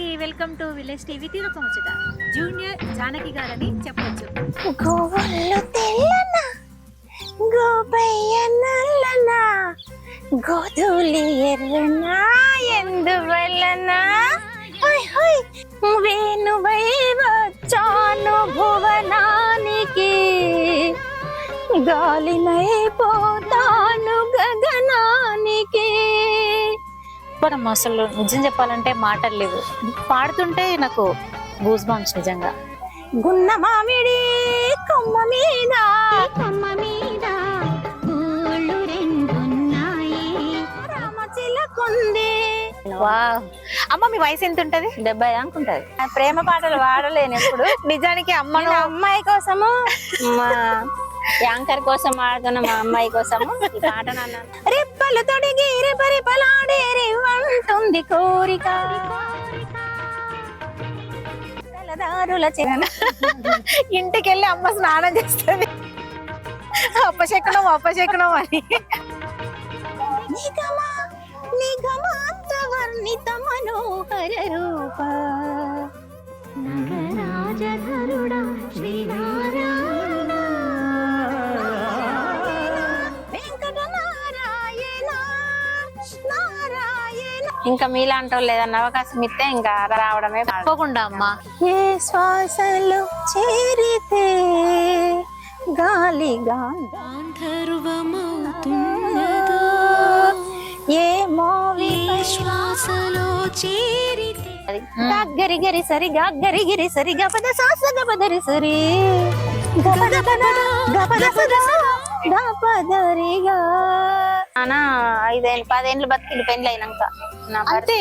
అందరికి welcome to village TV తీరొక ముచ్చట జూనియర్ జానకి గారని చెప్పొచ్చు. గోవల్లో తెల్లన? గోబయ్య నల్లన గోధులి ఎర్రన? ఎందువలన వేణు హోయ్ వచ్చాను భువనానికి. గాలినై పోతాను గగనానికి మనం అసలు నిజం చెప్పాలంటే మాటలు లేవు. పాడుతుంటే నాకు గూస్ బంప్స్ నిజంగా. గున్న మామిడి కొమ్మ మీద. కొమ్మ మీద పూలు రెండున్నాయి. రామ చిలకుంది. వా అమ్మ మీ వయసు ఎంత ఉంటది డెబ్బై అనుకుంటది. ప్రేమ పాటలు వాడలేను ఎప్పుడు. నిజానికి మన అమ్మను అమ్మాయి కోసము మా యాంకర్ కోసం ఆడుతున్న మా అమ్మాయి కోసము ఈ పాట రెప్పలు తొడిగి రెపరెపలాడే రేవంటుంది కోరిక. కలదారుల చిరణ ఇంటికి వెళ్ళి అమ్మ స్నానం చేస్తుంది. అప్పశకునం అప్పశకునం అని. నిగమ నిగమాంత వర్ణిత మనోహర రూప. నగరాజధరుడ శ్రీనారాయణ. ఇంకా మీలాంటి వాళ్ళు ఏదన్నా అవకాశం ఇస్తే ఇంకా రావడమే. తప్పకుండా అమ్మ. ఏ శ్వాసలు చేరితే గాలి ఏ మోవి శ్వాసలో చేరితే గరి గరి సరి గరి గిరి సరి గపద సాస గపదరి సరి. గపద పద గపద పద గపదరిగా నాన్న ఐదేళ్ళు పదేళ్ళు బతికిండు పెళ్ళి అయినాక నా భర్త. అంతే.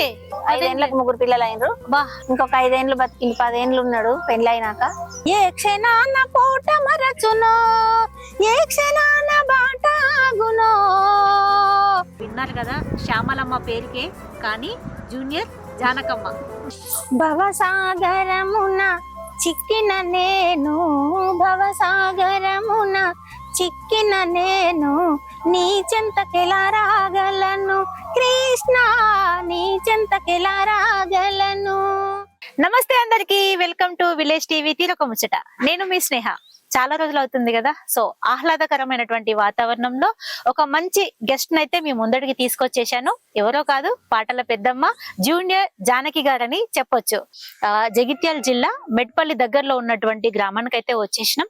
ఐదేళ్ళకి ముగ్గురు పిల్లలు అయినరు బా. ఇంకొక ఐదేండ్లు బతికింది పదేండ్లు ఉన్నాడు పెళ్ళైనాక. ఏ క్షణాన పూట మరచునో ఏ క్షణాన బాటాగునో విన్నారు కదా శ్యామలమ్మ పేరుకే కానీ జూనియర్ జానకమ్మ. భవసాగరమున చిక్కిన నేను భవసాగరమున చిక్కిన నేను నీ చెంతకెలా రాగలను? కృష్ణ నీ చెంతకెలా రాగలను? నమస్తే అందరికి వెల్కమ్ టు విలేజ్ టీవీ తీరొక ముచ్చట నేను మీ స్నేహ. చాలా రోజులు అవుతుంది కదా. సో ఆహ్లాదకరమైనటువంటి వాతావరణంలో ఒక మంచి గెస్ట్ నైతే మీ ముందడికి తీసుకొచ్చేసాను ఎవరో కాదు పాటల పెద్దమ్మ జూనియర్ జానకి గారని చెప్పొచ్చు. ఆ, జగిత్యాల జిల్లా మెడ్పల్లి దగ్గరలో ఉన్నటువంటి గ్రామానికి అయితే వచ్చేసినాం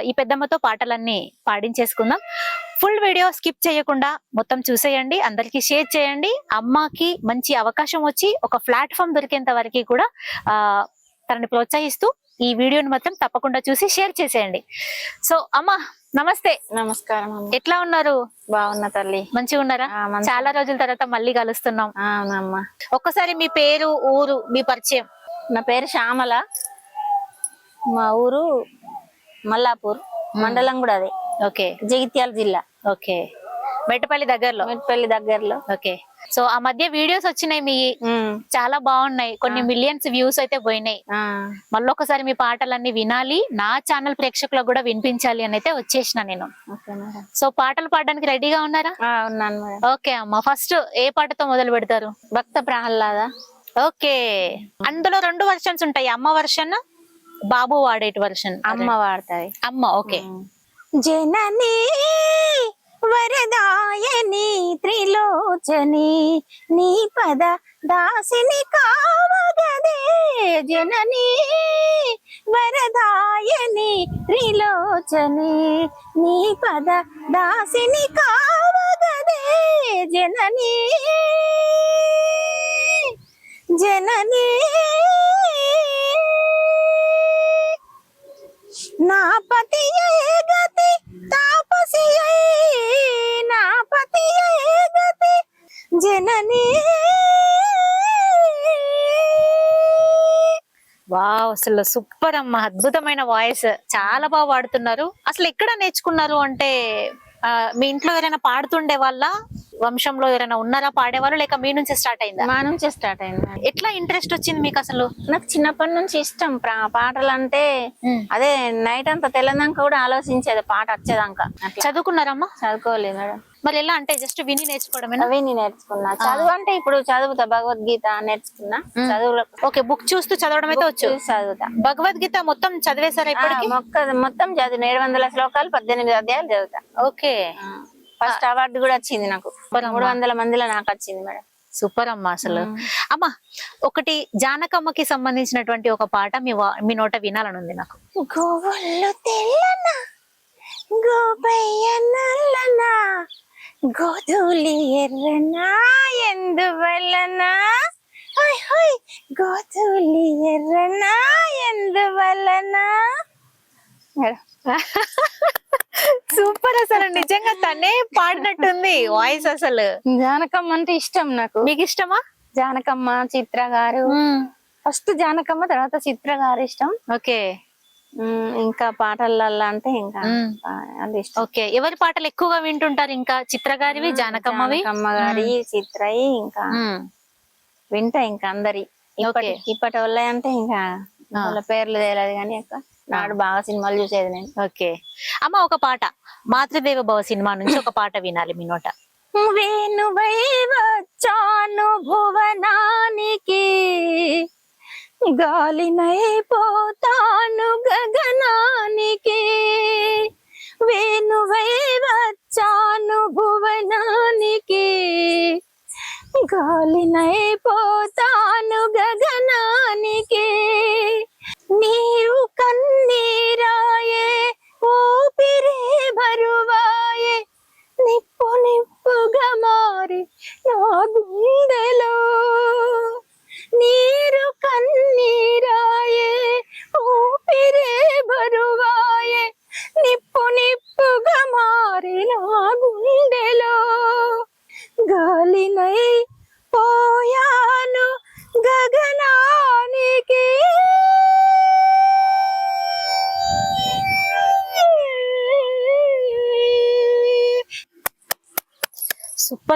ఈ పెద్దమ్మతో పాటలన్నీ పాడించేసుకుందాం. ఫుల్ వీడియో స్కిప్ చేయకుండా మొత్తం చూసేయండి. అందరికి షేర్ చేయండి. అమ్మకి మంచి అవకాశం వచ్చి ఒక ప్లాట్ఫామ్ దొరికేంత వరకు కూడా తనని ప్రోత్సహిస్తూ ఈ వీడియోని మాత్రం తప్పకుండా చూసి షేర్ చేసేయండి. సో అమ్మ నమస్తే. నమస్కారం. ఎట్లా ఉన్నారు? బాగున్న తల్లి. మంచిగా ఉన్నారా? చాలా రోజుల తర్వాత మళ్ళీ కలుస్తున్నాం. అవునమ్మా. ఒక్కసారి మీ పేరు ఊరు మీ పరిచయం. నా పేరు శ్యామల. మా ఊరు మల్లాపూర్ మండలం కూడా అదే. ఓకే. జగిత్యాల జిల్లా. ఓకే. మెట్టపల్లి దగ్గరలో. మెట్పల్లి దగ్గరలో. ఓకే. సో ఆ మధ్య వీడియోస్ వచ్చినాయి మీ చాలా బాగున్నాయి. కొన్ని మిలియన్స్ వ్యూస్ అయితే పోయినాయి. మళ్ళీ ఒకసారి మీ పాటలన్నీ వినాలి. నా ఛానల్ ప్రేక్షకులకు కూడా వినిపించాలి అని అయితే వచ్చేసిన నేను. సో పాటలు పాడడానికి రెడీగా ఉన్నారా? ఉన్నాను ఓకే అమ్మ. ఫస్ట్ ఏ పాటతో మొదలు పెడతారు? భక్త ప్రహ్లాద. ఓకే. అందులో రెండు వర్షన్స్ ఉంటాయి. అమ్మ వర్షన్ బాబు వాడేటి వర్షన్ అమ్మ వాడతాయి అమ్మ ఓకే. జనని వరదాయని త్రిలోచని నీ పద దాసిని కావగదే జనని. వరదాయని త్రిలోచని నీ పద దాసిని కావగదే జనని. జనని. నా పతి గతి తాపసి నా పతి గతి. జనని. వావ్ అసలు సూపర్ అమ్మ అద్భుతమైన వాయిస్. చాలా బాగా పాడుతున్నారు. అసలు ఎక్కడ నేర్చుకున్నారు అంటే మీ ఇంట్లో ఎవరైనా పాడుతుండే వాళ్ళ? వంశంలో ఎవరైనా ఉన్నారా? పాడేవాళ్ళు? లేక మీ నుంచి స్టార్ట్ అయిందా? మా నుంచే స్టార్ట్ అయింది ఎట్లా ఇంట్రెస్ట్ వచ్చింది మీకు అసలు? నాకు చిన్నప్పటి నుంచి ఇష్టం పాటలు అంటే. అదే నైట్ అంతా తెల్లదాక కూడా ఆలోచించేది పాట వచ్చేదాకా. చదువుకున్నారమ్మా? చదువుకోలేదు మేడం. మరి ఎలా అంటే జస్ట్ విని నేర్చుకోవడమేనా? అవి నేను నేర్చుకున్నా చదువు అంటే ఇప్పుడు చదువుతా భగవద్గీత నేర్చుకున్నా. చదువులో ఓకే బుక్ చూస్తూ చదవడం అయితే వచ్చు. చదువుతా. భగవద్గీత మొత్తం చదివేశారా ఆ, ఇప్పటికి? మొత్తం చదివి ఏడు వందల శ్లోకాలు పద్దెనిమిది అధ్యాయాలు చదువుతా. ఓకే. ఫస్ట్ అవార్డు కూడా వచ్చింది నాకు. మూడు వందల మందిలో నాకు వచ్చింది మేడం. సూపర్ అమ్మా అసలు అమ్మా ఒకటి జానకమ్మకి సంబంధించినటువంటి ఒక పాట మీ మీ నోట వినాలని ఉంది నాకు. గోవుళ్ళు తెల్లన గోపయ్య నల్లన గోధులి ఎర్రన ఎందువలన? హోయ్ హోయ్ గోధులి ఎర్రన ఎందువలన? సూపర్ అసలు నిజంగా తనే పాడినట్టుంది వాయిస్ అసలు. జానకమ్మ అంటే ఇష్టం నాకు. మీకు ఇష్టమా? జానకమ్మ చిత్ర గారు. ఫస్ట్ జానకమ్మ తర్వాత చిత్ర గారు ఇష్టం. ఓకే. ఇంకా పాటలల్లో అంటే ఇంకా అది ఓకే ఎవరి పాటలు ఎక్కువగా వింటుంటారు ఇంకా చిత్రగారివి జానకమ్మవి? జానకమ్మ గారి చిత్రయి ఇంకా. వింటా ఇంకా అందరి. ఇప్పటి ఇప్పటి వాళ్ళ అంటే ఇంకా వాళ్ళ పేర్లు తెలియదు కానీ నాడు బాగా సినిమాలు చూసేది నేను. ఓకే. అమ్మ ఒక పాట. మాతృదేవ భవ సినిమా నుంచి ఒక పాట వినాలి మీ నోట. వేణువై వచ్చాను భువనానికి. గాలినై పోతాను గగనానికి. వేణువై వచ్చాను భువనానికి. గాలినై పోతాను గగనానికి. నీరు కన్నీరాయే ఊపిరే బరువాయే. నిప్పు నిప్పుగా మారి నా గుండెలో నీరు కన్నీ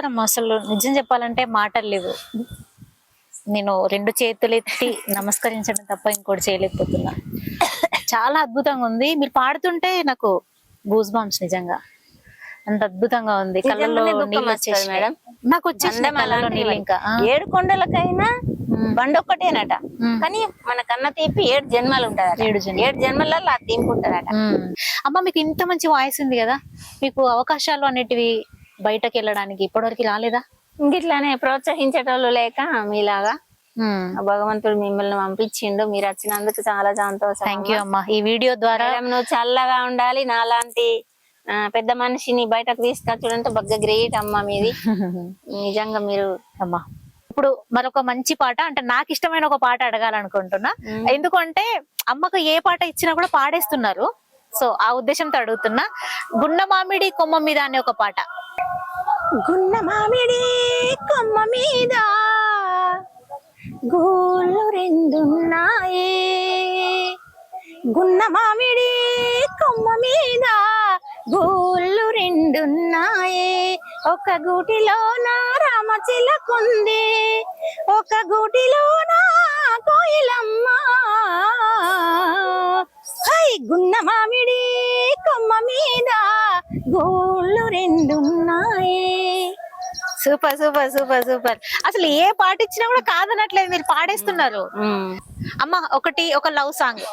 అమ్మా అసలు నిజం చెప్పాలంటే మాటలు లేవు నేను రెండు చేతులు ఎత్తి నమస్కరించడం తప్ప ఇంకోటి చేయలేకపోతున్నా చాలా అద్భుతంగా ఉంది మీరు పాడుతుంటే నాకు గూస్ బాంబ్స్ నిజంగా అంత అద్భుతంగా ఉంది వచ్చేసినాయి. మేడం. నాకు కళ్ళలో నీళ్ళు మరి. ఇంకా. ఏడు కొండలకైనా బండి ఒక్కటేనట మ్మ్. కానీ మన కన్న తీపి ఏడు జన్మలు ఉంటదట ఏడు. ఏడు జన్మలలో ఆ తీపి ఉంటదట మ్మ్. అమ్మ మీకు ఇంత మంచి వాయిస్ ఉంది కదా మీకు అవకాశాలు అనేటివి బయటకు వెళ్ళడానికి ఇప్పటివరకు రాలేదా? ఇంగిట్లానే ప్రోత్సహించేటోళ్ళు లేక మీలాగా భగవంతుడు మిమ్మల్ని పంపించిండు. మీరు వచ్చినందుకు చాలా సంతోషం థ్యాంక్ యూ అమ్మా. ఈ వీడియో ద్వారా నువ్వు చల్లగా ఉండాలి. నాలాంటి పెద్ద మనిషిని బయటకు తీసుకొచ్చుడంటే బగ్గ గ్రేట్ అమ్మ మీది. నిజంగా మీరు అమ్మా. ఇప్పుడు మరొక మంచి పాట అంటే నాకు ఇష్టమైన ఒక పాట అడగాలనుకుంటున్నా. ఎందుకంటే అమ్మకు ఏ పాట ఇచ్చినా కూడా పాడేస్తున్నారు. సో ఆ ఉద్దేశంతో అడుగుతున్నా గున్న మామిడి కొమ్మ మీద అనే ఒక పాట. గున్న మామిడి కొమ్మ మీద గోళ్ళు రెండున్నాయి. గున్న మామిడి కొమ్మ మీద గోళ్ళు రెండున్నాయి. ఒక గూటిలోన రామచిలకుంది ఒక గూటిలోన కోయిలమ్మ. హై గున్న మామిడి కొమ్మ మీద గోళ్ళు రెండున్నాయి. Super super super super. అసలు ఏ పాట ఇచ్చినా కూడా కాదనట్లేదు మీరు పాడేస్తున్నారు. అమ్మ ఒకటి ఒక లవ్ సాంగ్.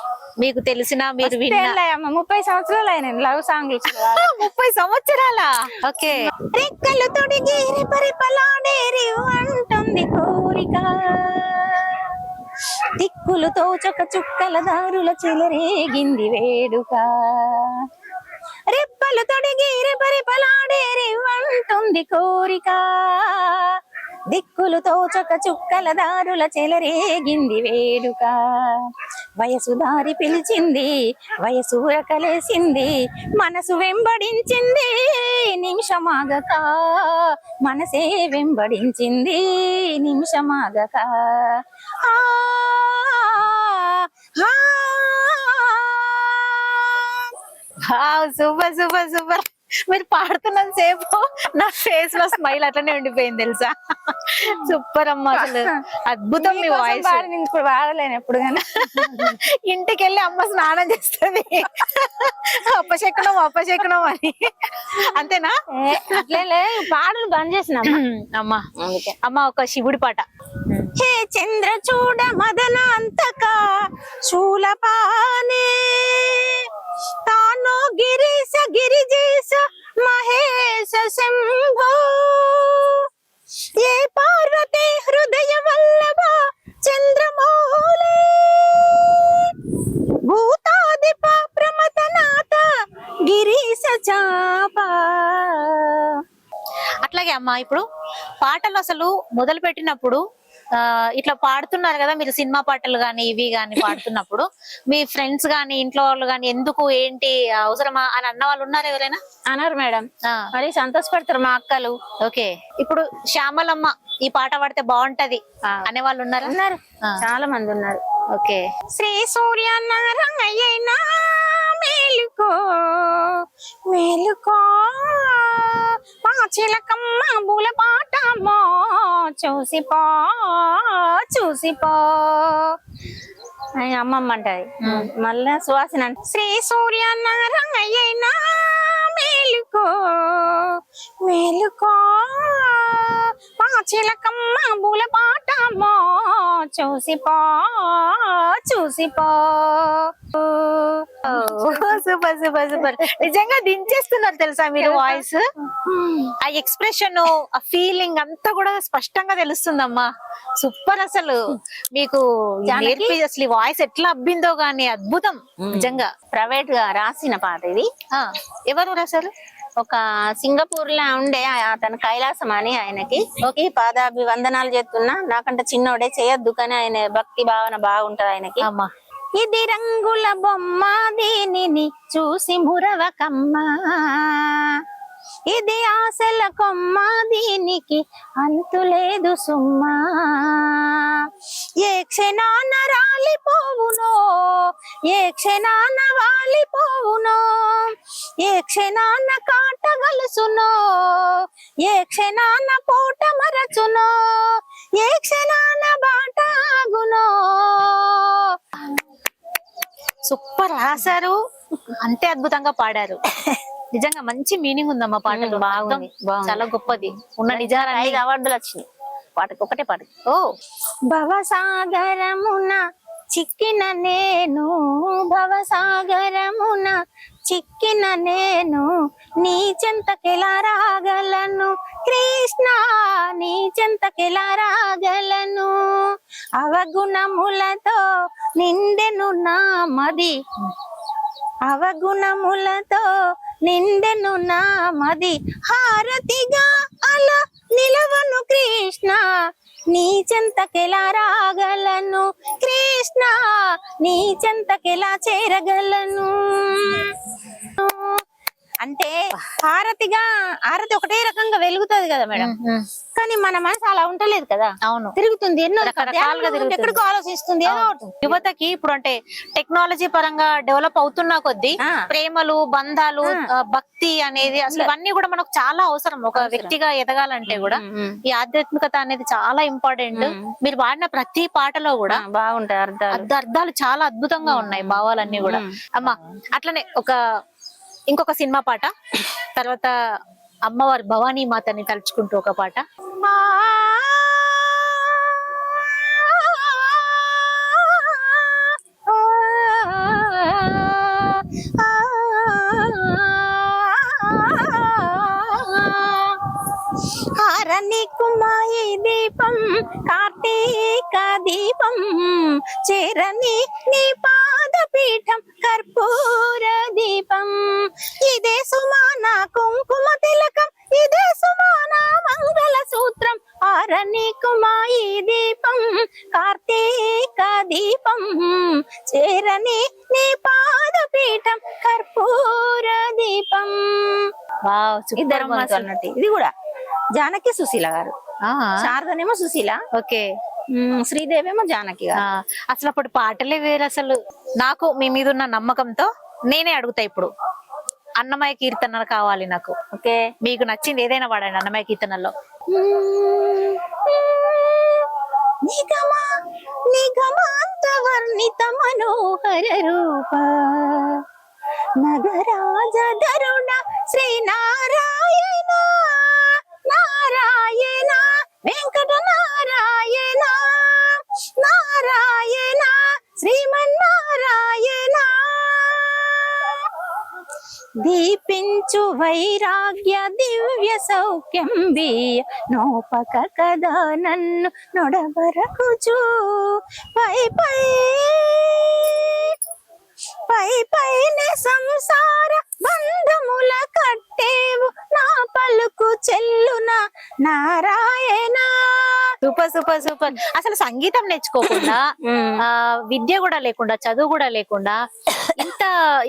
మీకు తెలిసిన మీరు ముప్పై సంవత్సరాలు అయిన లవ్ సాంగ్ ముప్పై సంవత్సరాల? ఓకే. రెక్కలు తొడిగి పరిపలాడేరి అంటుంది కోరిక. దిక్కులు తోచక చుక్కల దారుల చెలరేగింది వేడుక. రెప్పలు తొడిగి పరిపలాడేరి వంటుంది కోరిక. దిక్కులు తోచక చుక్కల దారుల చెలరేగింది వేడుక. వయసు దారి పిలిచింది వయసు ఉరకలేసింది మనసు వెంబడించింది నిమిషమాగక. మనసే వెంబడించింది నిమిషమాగక. ఆ, ఆ. సూపర్ సూపర్ సూపర్ మీరు పాడుతున్నంత సేపు నా ఫేస్లో స్మైల్ అట్లనే ఉండిపోయింది తెలుసా? సూపర్ అమ్మ అసలు. అద్భుతం మీ వాయిస్ ఇప్పుడు వాడలేను ఎప్పుడు కానీ ఇంటికి వెళ్ళి అమ్మ స్నానం చేస్తుంది. అప్పచెక్కడం అప్పచెక్కడం అని. అంతేనా? అట్లే పాటలు బంద్ చేసిన అమ్మా అమ్మ ఒక శివుడి పాట. హే చంద్ర చూడ మదనాంతక శూలపానే. తానో గిరీశ గిరిజేశ మహేశ శంభో. ఏ పార్వతి హృదయ వల్లభ చంద్రమౌళి. భూతాదిప ప్రమతనాథ గిరీశ చాప. అట్లాగే అమ్మా ఇప్పుడు పాటలు అసలు మొదలు పెట్టినప్పుడు ఇట్లా పాడుతున్నారు కదా మీరు సినిమా పాటలు గాని ఇవి గాని పాడుతున్నప్పుడు మీ ఫ్రెండ్స్ గాని ఇంట్లో వాళ్ళు గాని ఎందుకు ఏంటి అవసరమా అని అన్న వాళ్ళు ఉన్నారు ఎవరైనా? అన్నారు మేడం. మరి సంతోషపడతారు మా అక్కలు. ఓకే. ఇప్పుడు శ్యామలమ్మ ఈ పాట పాడితే బాగుంటది. అనే వాళ్ళు ఉన్నారా? ఉన్నారు. చాలా మంది ఉన్నారు. ఓకే. శ్రీ సూర్య నారాయణ మేలుకో మేలుకో. మా చిలకమ్మ బుల పాటమ్మో చూసిపో చూసిపో. అని అమ్మమ్మ అంటది మళ్ళా సువాసన అంట శ్రీ సూర్య నారాయణ మేలుకో మేలుకో. మా చిలకమ్మ బుల పాటమ్మో చూసిపో చూసిపో. Super super super. నిజంగా దించేస్తున్నారు తెలుసా మీరు వాయిస్? ఆ ఎక్స్ప్రెషన్ ఆ ఫీలింగ్ అంతా కూడా స్పష్టంగా తెలుస్తుందమ్మా. సూపర్ అసలు. మీకు? నేర్పి అసలు వాయిస్ ఎట్లా అబ్బిందో గానీ అద్భుతం నిజంగా. ప్రైవేట్గా రాసిన పాట ఇది. ఎవరు రాశారు? ఒక సింగపూర్ లా ఉండే అతను కైలాసం అని ఆయనకి. ఈ పాదాభివందనాలు చేస్తున్నా. నాకంటే చిన్నోడే చేయొద్దు కానీ ఆయన భక్తి భావన బాగుంటది ఆయనకి. అమ్మా. ఇది రంగుల బొమ్మ దీనిని చూసి మురవకమ్మ. ఇది ఆశల కొమ్మ దీనికి అంతులేదు సుమ్మా. ఏ క్షణాన రాలిపోవునో ఏ క్షణాన వాలిపోవునో ఏ క్షణాన కాటగలుసునో ఏ క్షణాన పూట మరచునో ఏ క్షణాన బాటాగునో సూపర్ రాశారు అంతే అద్భుతంగా పాడారు. నిజంగా మంచి మీనింగ్ ఉందమ్మా పాటలు. బాగుంది, బాగుంది. చాలా గొప్పది. ఉన్న నిజాలన్నీ ఐదు అవార్డులు వచ్చినాయి. పాటకి ఒకటే పాట. ఓ. భవసాగరమున చిక్కిన నేను భవసాగరమున చిక్కిన నేను నీ చెంతకెలా రాగలను? కృష్ణ నీ చెంతకెలా రాగలను? అవగుణములతో నిండెను నా మది. అవగుణములతో నిండెను నా మది హారతిగా అలా నిలవను కృష్ణ. నీ చెంతకెలా రాగలను కృష్ణ? నీ చెంతకెలా చేరగలను? అంటే హారతిగా హారతి ఒకటే రకంగా వెలుగుతుంది కదా మేడం. కానీ మన మనసు అలా ఉంటలేదు కదా అవును తిరుగుతుంది ఎన్నో. ఎక్కడికో ఆలోచిస్తుంది ఏదో. యువతకి ఇప్పుడు అంటే టెక్నాలజీ పరంగా డెవలప్ అవుతున్న కొద్దీ. ప్రేమలు బంధాలు భక్తి అనేది అసలు ఇవన్నీ కూడా మనకు చాలా అవసరం ఒక వ్యక్తిగా ఎదగాలంటే కూడా. ఈ ఆధ్యాత్మికత అనేది చాలా ఇంపార్టెంట్. మీరు వాడిన ప్రతి పాటలో కూడా బాగుంటాయి అర్థాలు అర్థ- అర్థాలు చాలా అద్భుతంగా ఉన్నాయి భావాలన్నీ కూడా. అమ్మా అట్లనే ఒక ఇంకొక సినిమా పాట. తర్వాత అమ్మవారి భవానీ మాతని తలుచుకుంటూ ఒక పాట. హారని కుమాయి దీపం కార్తీక దీపం చేరని దీపం పాదపీఠం కర్పూర దీపం. ఇదే సుమాన కుంకుమ తిలకం ఇదే సుమాన మంగళ సూత్రం. హారని కుమాయి దీపం కార్తీక దీపం. చేరని నీ పాదపీఠం కర్పూర దీపం. ఇద్దరు ఇది కూడా జానకి సుశీల గారు. శారదనేమో సుశీల. ఓకే. శ్రీదేవేమో జానకి ఆ, గారు అసలు అప్పుడు పాటలే వేరు అసలు. నాకు మీ మీద ఉన్న నమ్మకంతో నేనే అడుగుతా ఇప్పుడు. అన్నమయ్య కీర్తన కావాలి నాకు. ఓకే. మీకు నచ్చింది ఏదైనా వాడండి అన్నమయ్య కీర్తనలో. నిగమ నిగమాంత వర్ణిత మనోహర రూప. నగరాజ ధరుణ శ్రీ నారాయణ నారాయణ. వెంకట నారాయణ నారాయణ శ్రీమన్నారాయణ. దీపించు వైరాగ్య దివ్య సౌఖ్యం బియ్య నోపక కదా నన్ను నొడబరకుచు పై పై పై పైన సంసార బంధముల కట్టేవు. నా పలుకు చెల్లున నారాయణ. Super super super. అసలు సంగీతం నేర్చుకోకుండా ఆ విద్య కూడా లేకుండా చదువు కూడా లేకుండా ఇంత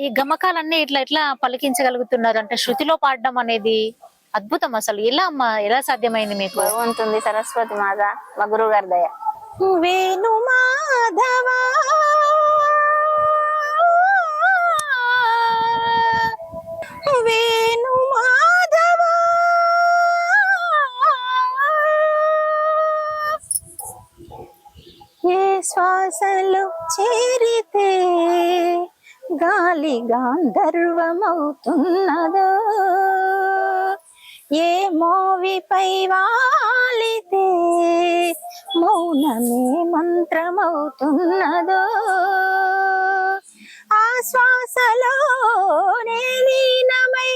ఈ గమకాలన్నీ ఇట్లా ఇట్లా పలికించగలుగుతున్నారు అంటే శృతిలో పాడడం అనేది అద్భుతం అసలు. ఎలా అమ్మా ఎలా సాధ్యమైంది మీకు? భగవంతుంది సరస్వతి మాత మా గురువు గారి దయ. వేణు మాధవ. శ్వాసలు చేరితే గాలి గాంధర్వమవుతున్నదో. ఏ మోవిపై వాలితే మౌనమే మంత్రమవుతున్నదో. ఆ శ్వాసలో లీనమై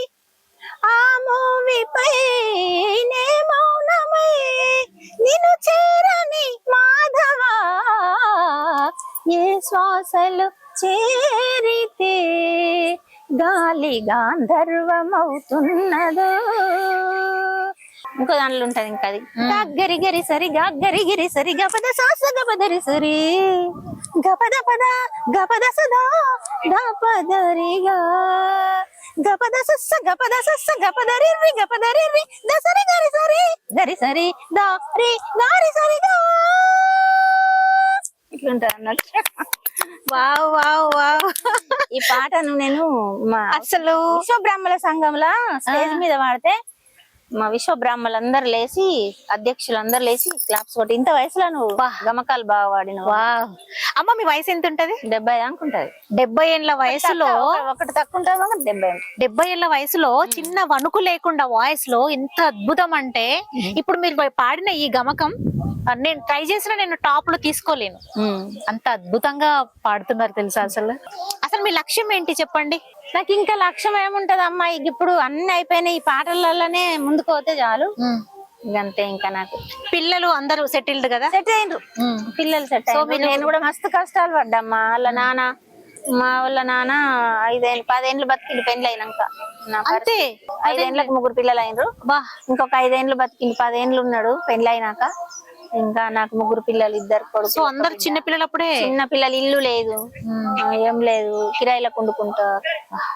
ఆ మోవిపై శ్వాసలు చేరితే గాలి గాంధర్వమవుతున్నదో. ఇంకో దాంట్లో ఉంటది ఇంకా అది. గరి గరి సరి గరి గిరి సరి గపద సాస గపదరి సరి. గపద పద గపద సదా గపదరిగా గపద సస్స గపద సస్స గపదరి రి గపదరి రి దసరి గరి సరి గరి సరి దా రి గారి సరిగా ఇట్లుంటది అన్నట్టు వావ్ వావ్ వావ్. ఈ పాటను నేను అసలు విశ్వ బ్రాహ్మణ సంఘంలో స్టేజ్ మీద పాడితే మా విశ్వ బ్రాహ్మణులందరూ లేచి అధ్యక్షులు అందరు లేచి క్లాప్స్ కొట్టి ఇంత వయసులో నువ్వు గమకాలు బాగా వాడినవు? వావ్. అమ్మ మీ వయసు ఎంత ఉంటది. డెబ్బై అనుకుంటది డెబ్బై ఏళ్ళ వయసులో ఒకటి తక్కువ ఉంటుంది డెబ్బై. డెబ్బై ఏళ్ళ వయసులో చిన్న వణుకు లేకుండా వాయిస్లో ఎంత అద్భుతం అంటే ఇప్పుడు మీరు పాడిన ఈ గమకం నేను ట్రై చేసిన నేను టాప్లో తీసుకోలేను. అంత అద్భుతంగా పాడుతున్నారు తెలుసా అసలు? అసలు మీ లక్ష్యం ఏంటి చెప్పండి? నాకు ఇంకా లక్ష్యం ఏముంటది అమ్మాయి ఇప్పుడు అన్ని అయిపోయినాయి. ఈ పాటలలోనే ముందుకు పోతే చాలు. ఇంకంతే ఇంకా నాకు. పిల్లలు అందరూ సెటిల్డ్ కదా? సెట్ అయిండ్రు పిల్లలు సెట్ నేను కూడా మస్తు కష్టాలు పడ్డమ్మా. వాళ్ళ నాన్న మా వాళ్ళ నాన్న ఐదేళ్ళు పదేళ్ళు బతికిండు పెళ్ళి అయినాక అంతే. ఐదేళ్ళకి ముగ్గురు పిల్లలు అయినరు బా. ఇంకొక ఐదేళ్ళు బతికిండు పదేళ్ళు ఉన్నాడు పెళ్ళి అయినాక ఇంకా నాకు ముగ్గురు పిల్లలు ఇద్దరు సో కొడుకు అందరు చిన్న పిల్లలప్పుడే? చిన్న పిల్లలు ఇల్లు లేదు. ఏం లేదు. కిరాయిలకు వండుకుంటా.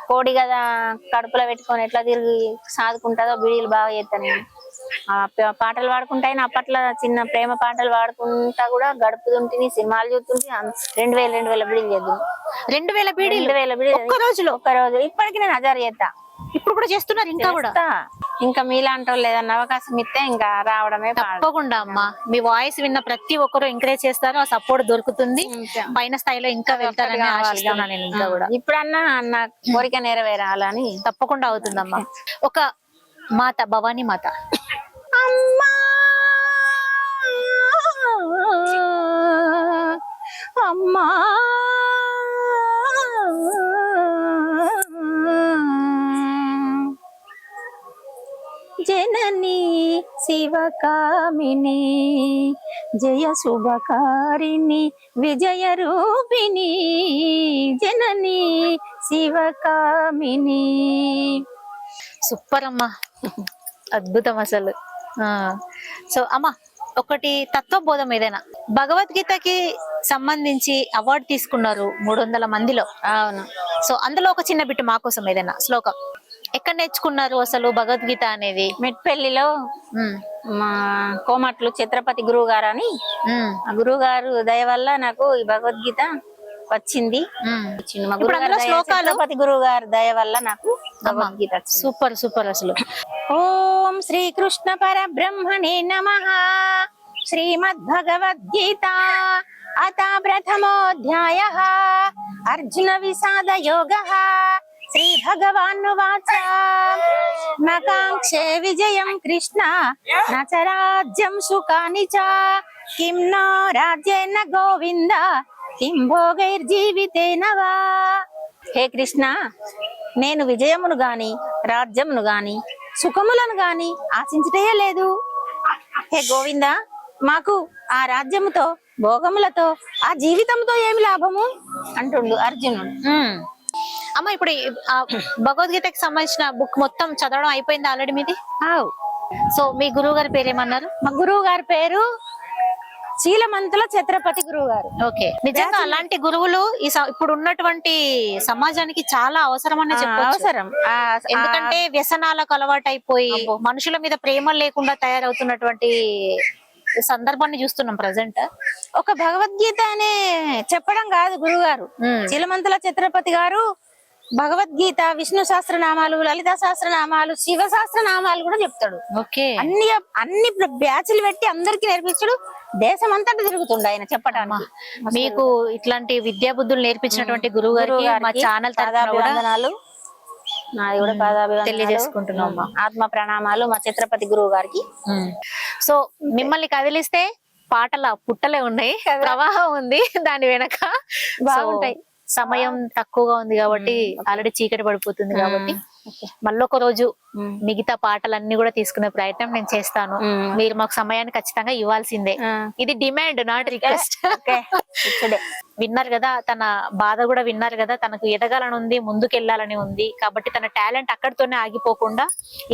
కోడి కదా కడుపులో పెట్టుకొని ఎట్లా తిరిగి సాదుకుంటుందో బిడీలు బాగా చేస్తాను నేను. పాటలు పాడుకుంటా అయినా అప్పట్లో చిన్న ప్రేమ పాటలు పాడుకుంటా కూడా గడుపుతుంటే సినిమాలు చూస్తుంటే రెండు వేల రెండు వేల బిడీలు చేద్దాం. రెండు వేల బీడీలు? రెండు వేల బిడీలు. ఒక్క రోజులో? ఒక్క రోజు ఇప్పటికి నేను హజారు చేస్తా. ఇప్పుడు కూడా చేస్తున్నారు ఇంకా కూడా. ఇంకా మీలాంటి వాళ్ళు ఏదన్నా అవకాశం ఇస్తే ఇంకా రావడమే తప్పకుండా అమ్మా. మీ వాయిస్ విన్న ప్రతి ఒక్కరు ఎంకరేజ్ చేస్తారు. ఆ సపోర్ట్ దొరుకుతుంది. పైన స్థాయిలో ఇంకా వెళ్తారని ఆశిస్తున్నాను నేను ఇంకా కూడా. ఇప్పుడన్నా నా కోరిక నెరవేరాలని. తప్పకుండా అవుతుందమ్మా. ఒక మాత భవానీ మాత. అమ్మా! అమ్మా! జనని శివకామిని జయ శుభకారిణి విజయ రూపిణి జనని శివకామిని. సూపర్ అమ్మా. అద్భుతం అసలు. ఆ. సో అమ్మా ఒకటి తత్వబోధం ఏదైనా. భగవద్గీతకి సంబంధించి అవార్డు తీసుకున్నారు మూడు వందల మందిలో. అవును. సో అందులో ఒక చిన్న బిట్టు మా కోసం ఏదైనా శ్లోకం. ఎక్కడ నేర్చుకున్నారు అసలు భగవద్గీత అనేది? మెట్పల్లిలో మా కోమట్లు ఛత్రపతి గురువు గారు అని గురువు గారు దయ వల్ల నాకు ఈ భగవద్గీత వచ్చింది. ఇప్పుడు గురువు గారి దయ వల్ల నాకు భగవద్గీత సూపర్ సూపర్ అసలు. ఓం శ్రీకృష్ణ పరబ్రహ్మణే నమ. శ్రీమద్భగవద్గీత అత ప్రథమోऽధ్యాయ అర్జున విషాద యోగ. శ్రీ భగవానువాచ నకాంక్షే విజయం కృష్ణ. నచరాజ్యం సుఖాని చ. కిం నో రాజ్యేన గోవింద. కిం భోగైర్జీవితేన వా. హే కృష్ణ నేను విజయమును గాని రాజ్యమును గాని సుఖములను గాని ఆశించటే లేదు. హే గోవింద మాకు ఆ రాజ్యముతో భోగములతో ఆ జీవితంతో ఏమి లాభము? అంటుండు అర్జునుడు. అమ్మ ఇప్పుడు భగవద్గీతకి సంబంధించిన బుక్ మొత్తం చదవడం అయిపోయింది ఆల్రెడీ మీది. సో మీ గురువు గారి పేరు ఏమన్నారు మా గురువు గారి పేరు శీలమంతుల ఛత్రపతి గురువు గారు. ఓకే. నిజంగా అలాంటి గురువులు ఈ ఇప్పుడు ఉన్నటువంటి సమాజానికి చాలా అవసరం. అనే అవసరం ఎందుకంటే వ్యసనాలకు అలవాటైపోయి మనుషుల మీద ప్రేమ లేకుండా తయారవుతున్నటువంటి సందర్భాన్ని చూస్తున్నాం ప్రజెంట్. ఒక భగవద్గీత అనే చెప్పడం కాదు గురువు గారు శీలమంతుల ఛత్రపతి గారు భగవద్గీత విష్ణు సహస్రనామాలు లలిత సహస్రనామాలు శివ సహస్రనామాలు కూడా చెప్తాడు. ఓకే. అన్ని అన్ని బ్యాచ్లు పెట్టి అందరికి నేర్పించడు. దేశం అంతటా తిరుగుతుండ ఆయన చెప్పడానికి మీకు ఇట్లాంటి విద్యా బుద్ధులు నేర్పించినటువంటి గురువు గారికి మా ఛానల్ తరఫున నాది కూడా పాదాభివందనాలు. తెలియజేసుకుంటున్నాం. ఆత్మ ప్రణామాలు మా ఛత్రపతి గురువు గారికి సో మిమ్మల్ని కదిలిస్తే పాటల పుట్టలే ఉన్నాయి. ప్రవాహం ఉంది. దాని వెనక బాగుంటాయి. సమయం తక్కువగా ఉంది కాబట్టి ఆల్రెడీ చీకటి పడిపోతుంది కాబట్టి మళ్ళొక రోజు. మిగతా పాటలన్నీ కూడా తీసుకునే ప్రయత్నం నేను చేస్తాను. మీరు మాకు సమయాన్ని ఖచ్చితంగా ఇవ్వాల్సిందే. ఇది డిమాండ్ నాట్ రిక్వెస్ట్. విన్నారు కదా తన బాధ కూడా విన్నారు కదా తనకు ఎదగాలని ఉంది ముందుకెళ్ళాలని ఉంది. కాబట్టి తన టాలెంట్ అక్కడితోనే ఆగిపోకుండా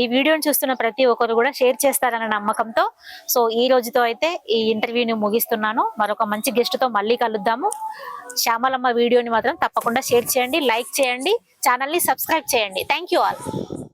ఈ వీడియోని చూస్తున్న ప్రతి ఒక్కరు కూడా షేర్ చేస్తారన్న నమ్మకంతో. సో ఈ రోజుతో అయితే ఈ ఇంటర్వ్యూని ముగిస్తున్నాను. మరొక మంచి గెస్ట్తో మళ్ళీ కలుద్దాము. శ్యామలమ్మ వీడియోని మాత్రం తప్పకుండా షేర్ చేయండి లైక్ చేయండి ఛానల్ని సబ్స్క్రైబ్ చేయండి. Thank you all